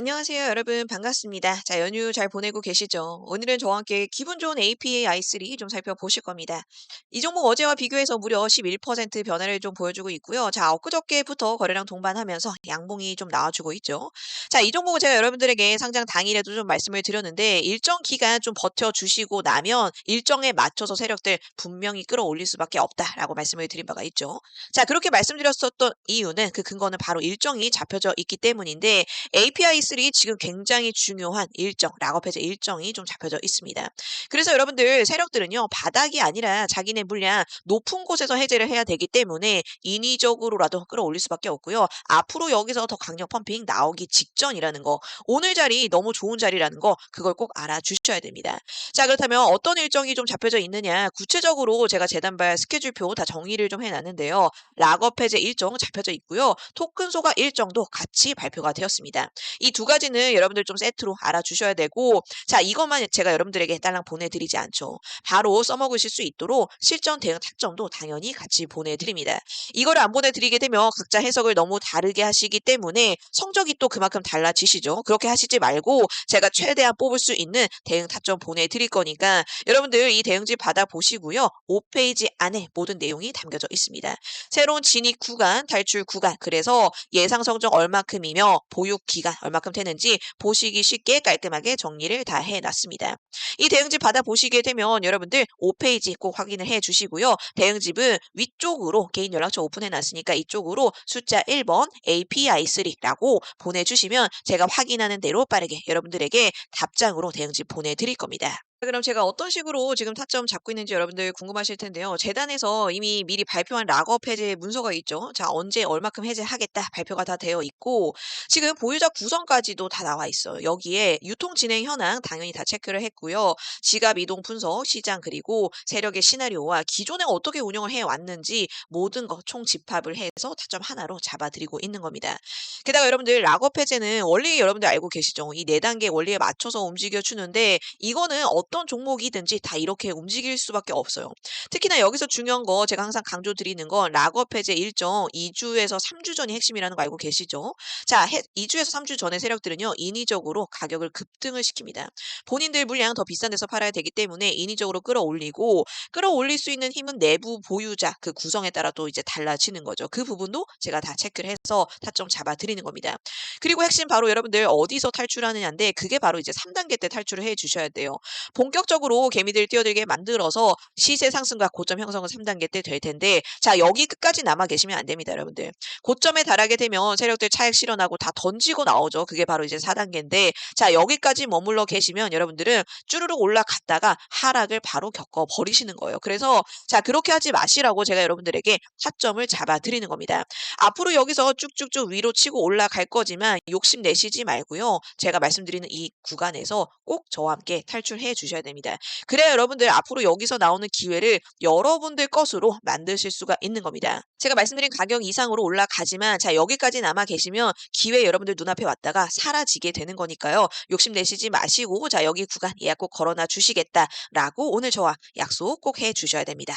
안녕하세요, 여러분. 반갑습니다. 자, 연휴 잘 보내고 계시죠? 오늘은 저와 함께 기분 좋은 APA i3 좀 살펴보실 겁니다. 이 종목 어제와 비교해서 무려 11% 변화를 좀 보여주고 있고요. 자, 엊그저께부터 거래량 동반하면서 양봉이 좀 나와주고 있죠. 자, 이 종목은 제가 여러분들에게 상장 당일에도 좀 말씀을 드렸는데 일정 기간 좀 버텨주시고 나면 일정에 맞춰서 세력들 분명히 끌어올릴 수밖에 없다라고 말씀을 드린 바가 있죠. 자, 그렇게 말씀드렸었던 이유는 그 근거는 바로 일정이 잡혀져 있기 때문인데 API 3 지금 굉장히 중요한 일정, 락업 해제 일정이 좀 잡혀져 있습니다. 그래서 여러분들 세력들은요, 바닥이 아니라 자기네 물량 높은 곳에서 해제를 해야 되기 때문에 인위적으로라도 끌어올릴 수밖에 없고요. 앞으로 여기서 더 강력 펌핑 나오기 직전이라는 거, 오늘 자리 너무 좋은 자리라는 거, 그걸 꼭 알아주셔야 됩니다. 자, 그렇다면 어떤 일정이 좀 잡혀져 있느냐, 구체적으로 제가 재단발 스케줄표 다 정리를 좀 해놨는데요. 락업 해제 일정 잡혀져 있고요. 토큰 소가 일정도 같이 발표가 되었습니다. 이두 가지는 여러분들 좀 세트로 알아주셔야 되고 자 이것만 제가 여러분들에게 딸랑 보내드리지 않죠. 바로 써먹으실 수 있도록 실전 대응 타점도 당연히 같이 보내드립니다. 이거를 안 보내드리게 되면 각자 해석을 너무 다르게 하시기 때문에 성적이 또 그만큼 달라지시죠. 그렇게 하시지 말고 제가 최대한 뽑을 수 있는 대응 타점 보내드릴 거니까 여러분들 이 대응지 받아보시고요. 5페이지 안에 모든 내용이 담겨져 있습니다. 새로운 진입 구간, 탈출 구간, 그래서 예상 성적 얼마큼이며 보육 기간 얼마큼 되는지 보시기 쉽게 깔끔하게 정리를 다 해놨습니다. 이 대응집 받아보시게 되면 여러분들 5페이지 꼭 확인을 해주시고요. 대응집은 위쪽으로 개인 연락처 오픈해놨으니까 이쪽으로 숫자 1번 API3라고 보내주시면 제가 확인하는 대로 빠르게 여러분들에게 답장으로 대응집 보내드릴 겁니다. 그럼 제가 어떤 식으로 지금 타점 잡고 있는지 여러분들 궁금하실 텐데요. 재단에서 이미 미리 발표한 락업 해제 문서가 있죠. 자, 언제 얼마큼 해제하겠다 발표가 다 되어 있고 지금 보유자 구성까지도 다 나와 있어요. 여기에 유통 진행 현황 당연히 다 체크를 했고요. 지갑 이동 분석, 시장 그리고 세력의 시나리오와 기존에 어떻게 운영을 해 왔는지 모든 거총 집합을 해서 타점 하나로 잡아드리고 있는 겁니다. 게다가 여러분들 락업 해제는 원리 여러분들 알고 계시죠? 이 네 단계 원리에 맞춰서 움직여 주는데 이거는 어떤 종목이든지 다 이렇게 움직일 수밖에 없어요. 특히나 여기서 중요한 거 제가 항상 강조 드리는 건 락업 해제 일정 2주에서 3주 전이 핵심이라는 거 알고 계시죠? 자, 2주에서 3주 전의 세력들은요. 인위적으로 가격을 급등을 시킵니다. 본인들 물량 더 비싼 데서 팔아야 되기 때문에 인위적으로 끌어올리고 끌어올릴 수 있는 힘은 내부 보유자 그 구성에 따라 또 이제 달라지는 거죠. 그 부분도 제가 다 체크를 해서 타점 잡아 드리는 겁니다. 그리고 핵심 바로 여러분들 어디서 탈출하느냐인데 그게 바로 이제 3단계 때 탈출을 해 주셔야 돼요. 본격적으로 개미들 뛰어들게 만들어서 시세 상승과 고점 형성은 3단계 때 될 텐데 자 여기 끝까지 남아 계시면 안 됩니다 여러분들. 고점에 달하게 되면 세력들 차익 실현하고 다 던지고 나오죠. 그게 바로 이제 4단계인데 자 여기까지 머물러 계시면 여러분들은 쭈르륵 올라갔다가 하락을 바로 겪어 버리시는 거예요. 그래서 자 그렇게 하지 마시라고 제가 여러분들에게 타점을 잡아 드리는 겁니다. 앞으로 여기서 쭉쭉쭉 위로 치고 올라갈 거지만 욕심 내시지 말고요. 제가 말씀드리는 이 구간에서 꼭 저와 함께 탈출해 주셔야 됩니다. 그래야 여러분들 앞으로 여기서 나오는 기회를 여러분들 것으로 만드실 수가 있는 겁니다. 제가 말씀드린 가격 이상으로 올라가지만 자 여기까지 남아 계시면 기회 여러분들 눈앞에 왔다가 사라지게 되는 거니까요. 욕심내시지 마시고 자 여기 구간 예약 꼭 걸어놔 주시겠다라고 오늘 저와 약속 꼭 해 주셔야 됩니다.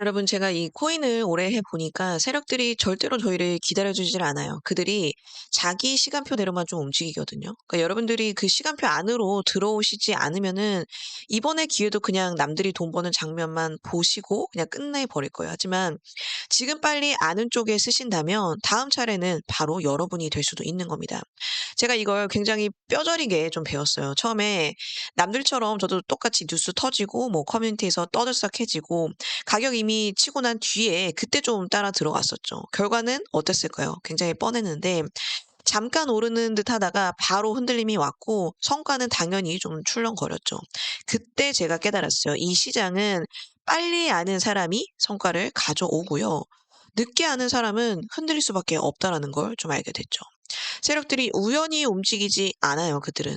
여러분 제가 이 코인을 오래 해 보니까 세력들이 절대로 저희를 기다려주질 않아요. 그들이 자기 시간표대로만 좀 움직이거든요. 그러니까 여러분들이 그 시간표 안으로 들어오시지 않으면은 이번에 기회도 그냥 남들이 돈 버는 장면만 보시고 그냥 끝내 버릴 거예요. 하지만 지금 빨리 아는 쪽에 쓰신다면 다음 차례는 바로 여러분이 될 수도 있는 겁니다. 제가 이걸 굉장히 뼈저리게 좀 배웠어요. 처음에 남들처럼 저도 똑같이 뉴스 터지고 뭐 커뮤니티에서 떠들썩해지고 가격 이미 치고 난 뒤에 그때 좀 따라 들어갔었죠. 결과는 어땠을까요? 굉장히 뻔했는데 잠깐 오르는 듯 하다가 바로 흔들림이 왔고 성과는 당연히 좀 출렁거렸죠. 그때 제가 깨달았어요. 이 시장은 빨리 아는 사람이 성과를 가져오고요. 늦게 아는 사람은 흔들릴 수밖에 없다라는 걸 좀 알게 됐죠. 세력들이 우연히 움직이지 않아요, 그들은.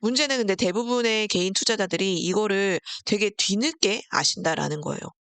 문제는 근데 대부분의 개인 투자자들이 이거를 되게 뒤늦게 아신다라는 거예요.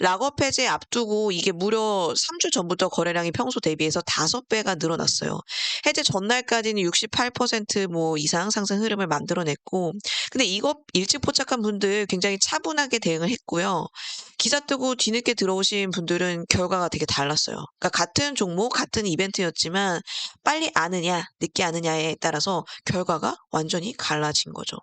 락업 해제 앞두고 이게 무려 3주 전부터 거래량이 평소 대비해서 5배가 늘어났어요. 해제 전날까지는 68%뭐 이상 상승 흐름을 만들어냈고 근데 이거 일찍 포착한 분들 굉장히 차분하게 대응을 했고요. 기사 뜨고 뒤늦게 들어오신 분들은 결과가 되게 달랐어요. 그러니까 같은 종목, 같은 이벤트였지만 빨리 아느냐, 늦게 아느냐에 따라서 결과가 완전히 갈라진 거죠.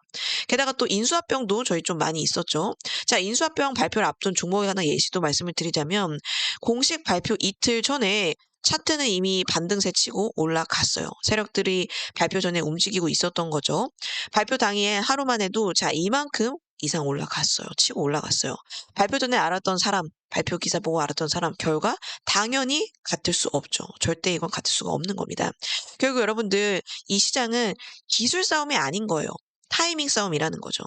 게다가 또 인수합병도 저희 좀 많이 있었죠. 자, 인수합병 발표를 앞둔 종목에 관한 예시도 말씀을 드리자면 공식 발표 이틀 전에 차트는 이미 반등세 치고 올라갔어요. 세력들이 발표 전에 움직이고 있었던 거죠. 발표 당일 하루만 해도 자 이만큼 이상 올라갔어요. 치고 올라갔어요. 발표 전에 알았던 사람, 발표 기사 보고 알았던 사람 결과 당연히 같을 수 없죠. 절대 이건 같을 수가 없는 겁니다. 결국 여러분들 이 시장은 기술 싸움이 아닌 거예요. 타이밍 싸움이라는 거죠.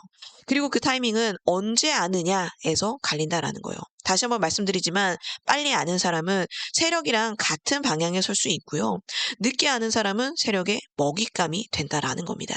그리고 그 타이밍은 언제 아느냐에서 갈린다라는 거예요. 다시 한번 말씀드리지만 빨리 아는 사람은 세력이랑 같은 방향에 설 수 있고요. 늦게 아는 사람은 세력의 먹잇감이 된다라는 겁니다.